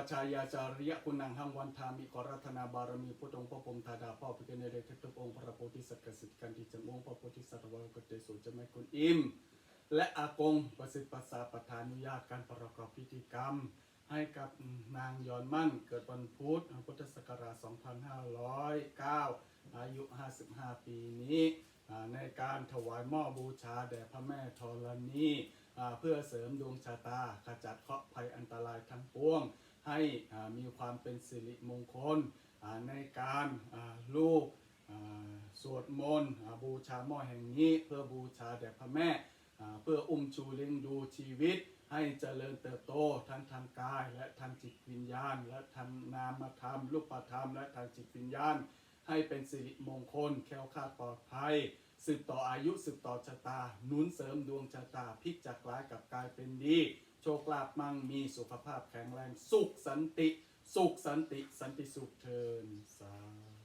ปัจชายาจาริยคุณังหังวันทามิขอรัตนาบารมีพุทธองค์พระพรมธาดาพ่อพิกเนเรทุกองค์พระโพธิสัตว์กสิทธิ์กันที่จังองค์พระโพธิสัตว์วรกเตสุจะไม่คุณอิมและอากงประสิทธิ์ภาษาประธานุญาตการประกอบพิธีกรรม ให้กับนางยอนมั่นเกิดวันพุธพุทธศักราช 2509 อายุ 55 ปีนี้ในการถวายหม้อบูชาแด่พระแม่ธรณีเพื่อเสริมดวงชะตาขจัดเคราะห์ภัยอันตรายทั้งปวง ให้มีความเป็นสิริมงคลในการลูกสวดมนต์บูชาหม้อแห่งนี้ เพื่อบูชาแด่พระแม่เพื่ออุ้มชูเลี้ยงดูชีวิต ให้เจริญเติบโตทั้งทางกาย และทางจิตวิญญาณ และทางนามธรรมรูปธรรม และทางจิตวิญญาณ ให้เป็นสิริมงคล แคล้วคลาดปลอดภัยสืบต่ออายุสืบต่อชะตาหนุนเสริมดวงชะตาพลิกจากร้ายกับกลายเป็นดี โชคลาภมั่งมีสุขภาพแข็งแรง สุขสันติ สุขสันติ สันติสุขเทินสาธุ